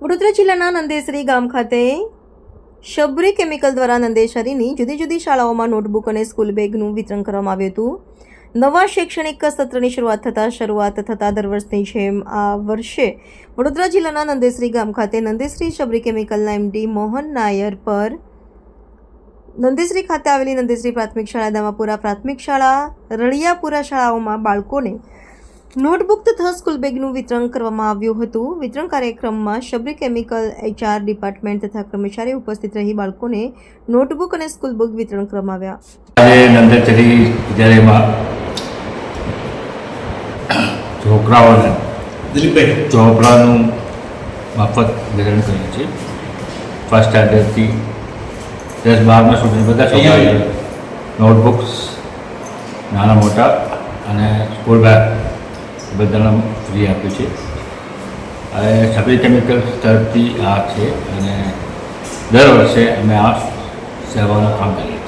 વડોદરા જિલ્લાના નંદેસરી ગામ ખાતે શબરી કેમિકલ દ્વારા નંદેસરીની જુદી જુદી શાળાઓમાં નોટબુક અને સ્કૂલ બેગનું વિતરણ કરવામાં આવ્યું હતું. નવા શૈક્ષણિક સત્રની શરૂઆત થતાં શરૂઆત થતાં દર વર્ષની જેમ આ વર્ષે વડોદરા જિલ્લાના નંદેસરી ગામ ખાતે નંદેસરી શબરી કેમિકલના એમડી મોહન નાયર પર નંદેસરી ખાતે આવેલી નંદેસરી પ્રાથમિક શાળા, દામાપુરા પ્રાથમિક શાળા, રળિયાપુરા શાળાઓમાં બાળકોને નોટબુક તથા સ્કૂલ બેગનું વિતરણ કરવામાં આવ્યું હતું. વિતરણ કાર્યક્રમમાં શબરી કેમિકલ એચઆર ડિપાર્ટમેન્ટ તથા કર્મચારીઓ ઉપસ્થિત રહી બાળકોને નોટબુક અને સ્કૂલ બુક વિતરણ કરવામાં આવ્યા. આજે નંદચરી વિદ્યાલયમાં છોકરાઓને દિલીપભાઈ. ચોપડાનું મફત વિતરણ કર્યું છે. ફર્સ્ટ સ્ટાન્ડર્ડથી દસ બારમાં સુધી બધા છોકરાઓ નોટબુક્સ નાના મોટા અને સ્કૂલ બેગ બધાને ફ્રી આપ્યું છે. હવે સફેદ કેમિકલ તરફથી આ છે અને દર વર્ષે અમે આ સેવાનું કામ કરીએ